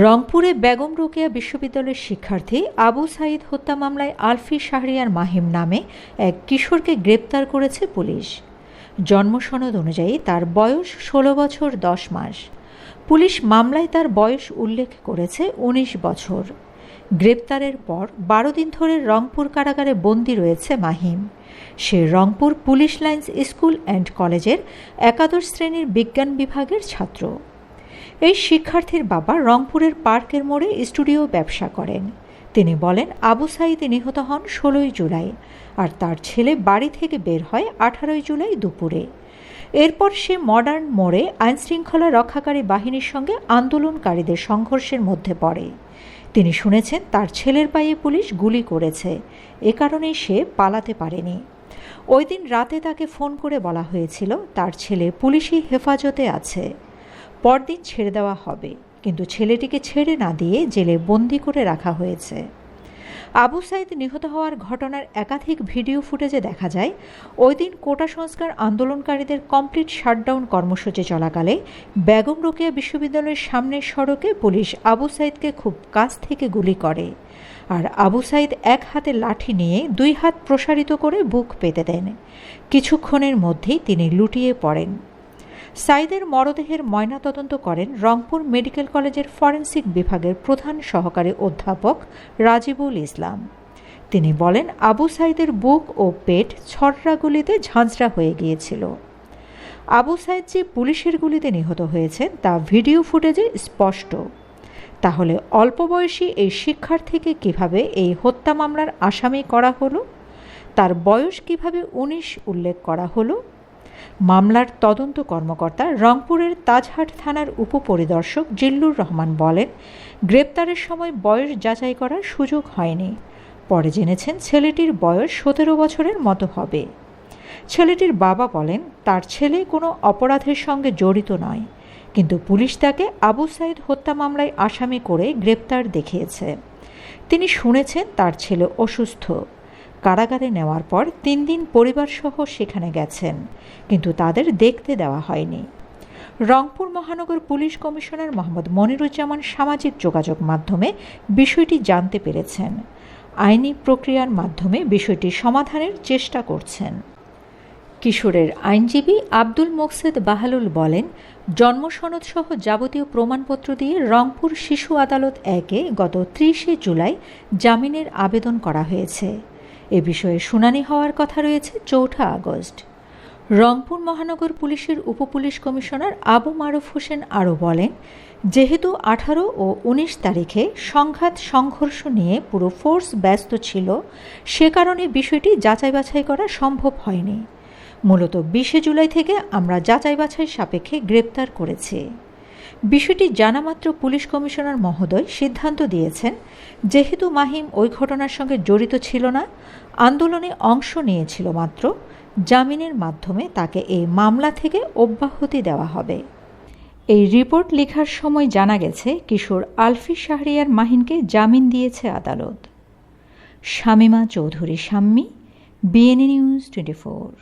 রংপুরে বেগম রোকেয়া বিশ্ববিদ্যালয়ের শিক্ষার্থী আবু সাইদ হত্যা মামলায় আলফি শাহরিয়ার মাহিম নামে এক কিশোরকে গ্রেপ্তার করেছে পুলিশ। জন্মসনদ অনুযায়ী তার বয়স ষোলো বছর দশ মাস। পুলিশ মামলায় তার বয়স উল্লেখ করেছে ১৯ বছর। গ্রেপ্তারের পর বারো দিন ধরে রংপুর কারাগারে বন্দী রয়েছে মাহিম। সে Rangpur police lines school and কলেজের একাদশ শ্রেণির বিজ্ঞান বিভাগের ছাত্র। এই শিক্ষার্থীর বাবা রংপুরের পার্কের মোড়ে স্টুডিও ব্যবসা করেন। তিনি বলেন, আবু সাইদ নিহত হন ষোলোই জুলাই আর তার ছেলে বাড়ি থেকে বের হয় আঠারোই জুলাই দুপুরে। এরপর সে মডার্ন মোড়ে আইনশৃঙ্খলা রক্ষাকারী বাহিনীর সঙ্গে আন্দোলনকারীদের সংঘর্ষের মধ্যে পড়ে। তিনি শুনেছেন, তার ছেলের পায়ে পুলিশ গুলি করেছে। এ কারণে সে পালাতে পারেনি। ওই দিন রাতে তাকে ফোন করে বলা হয়েছিল, তার ছেলে পুলিশি হেফাজতে আছে। পরদিন ছেড়ে দেওয়া হবে। কিন্তু ছেলেটিকে ছেড়ে না দিয়ে জেলে বন্দি করে রাখা হয়েছে। আবু সাইদ নিহত হওয়ার ঘটনার একাধিক ভিডিও ফুটেজে দেখা যায়, ওই দিন কোটা সংস্কার আন্দোলনকারীদের কমপ্লিট শাটডাউন কর্মসূচি চলাকালে বেগম রোকেয়া বিশ্ববিদ্যালয়ের সামনের সড়কে পুলিশ আবু সাইদকে খুব কাছ থেকে গুলি করে আর আবু সাইদ এক হাতে লাঠি নিয়ে দুই হাত প্রসারিত করে বুক পেতে দেন। কিছুক্ষণের মধ্যেই তিনি লুটিয়ে পড়েন। সাইদের মরদেহের ময়নাতদন্ত করেন রংপুর মেডিকেল কলেজের ফরেন্সিক বিভাগের প্রধান সহকারী অধ্যাপক রাজিবুল ইসলাম। তিনি বলেন, আবু সাইদের বুক ও পেট ছড়রা গুলিতে ঝাঁঝরা হয়ে গিয়েছিল। আবু সাইদ যে পুলিশের গুলিতে নিহত হয়েছে তা ভিডিও ফুটেজে স্পষ্ট। তাহলে অল্প বয়সী এই শিক্ষার্থীকে কীভাবে এই হত্যা মামলার আসামি করা হলো? তার বয়স কীভাবে উনিশ উল্লেখ করা হলো? মামলার তদন্ত কর্মকর্তা রংপুরের তাজহাট থানার উপপরিদর্শক জিল্লুর রহমান বলেন, গ্রেপ্তারের সময় বয়স যাচাই করার সুযোগ হয়নি। পরে জেনেছেন ছেলেটির বয়স সতেরো বছরের মতো হবে। ছেলেটির বাবা বলেন, তার ছেলে কোনো অপরাধের সঙ্গে জড়িত নয়, কিন্তু পুলিশ তাকে আবু সাইদ হত্যা মামলায় আসামি করে গ্রেপ্তার দেখিয়েছে। তিনি শুনেছেন তার ছেলে অসুস্থ। কারাগারে নেওয়ার পর তিন দিন পরিবারসহ সেখানে গেছেন, কিন্তু তাদের দেখতে দেওয়া হয়নি। রংপুর মহানগর পুলিশ কমিশনার মোহাম্মদ মনিরুজ্জামান সামাজিক যোগাযোগ মাধ্যমে বিষয়টি জানতে পেরেছেন। আইনি প্রক্রিয়ার মাধ্যমে বিষয়টি সমাধানের চেষ্টা করছেন। কিশোরের আইনজীবী আব্দুল মোকসেদ বাহালুল বলেন জন্মসনদ সহ যাবতীয় প্রমাণপত্র দিয়ে রংপুর শিশু আদালত একে গত ত্রিশে জুলাই জামিনের আবেদন করা হয়েছে। এ বিষয়ে শুনানি হওয়ার কথা রয়েছে চৌঠা আগস্ট। রংপুর মহানগর পুলিশের উপপুলিশ কমিশনার আবু মারুফ হোসেন আরও বলেন, যেহেতু আঠারো ও ১৯ তারিখে সংঘাত সংঘর্ষ নিয়ে পুরো ফোর্স ব্যস্ত ছিল, সে কারণে বিষয়টি যাচাই বাছাই করা সম্ভব হয়নি। মূলত বিশে জুলাই থেকে আমরা যাচাই বাছাই সাপেক্ষে গ্রেপ্তার করেছি। বিষয়টি জানামাত্র পুলিশ কমিশনার মহোদয় সিদ্ধান্ত দিয়েছেন, যেহেতু মাহিম ওই ঘটনার সঙ্গে জড়িত ছিল না, আন্দোলনে অংশ নিয়েছিল মাত্র, জামিনের মাধ্যমে তাকে এই মামলা থেকে অব্যাহতি দেওয়া হবে। এই রিপোর্ট লেখার সময় জানা গেছে, কিশোর আলফি শাহরিয়ার মাহিনকে জামিন দিয়েছে আদালত। Shamima Chowdhury, Shammi, BNA news twenty four.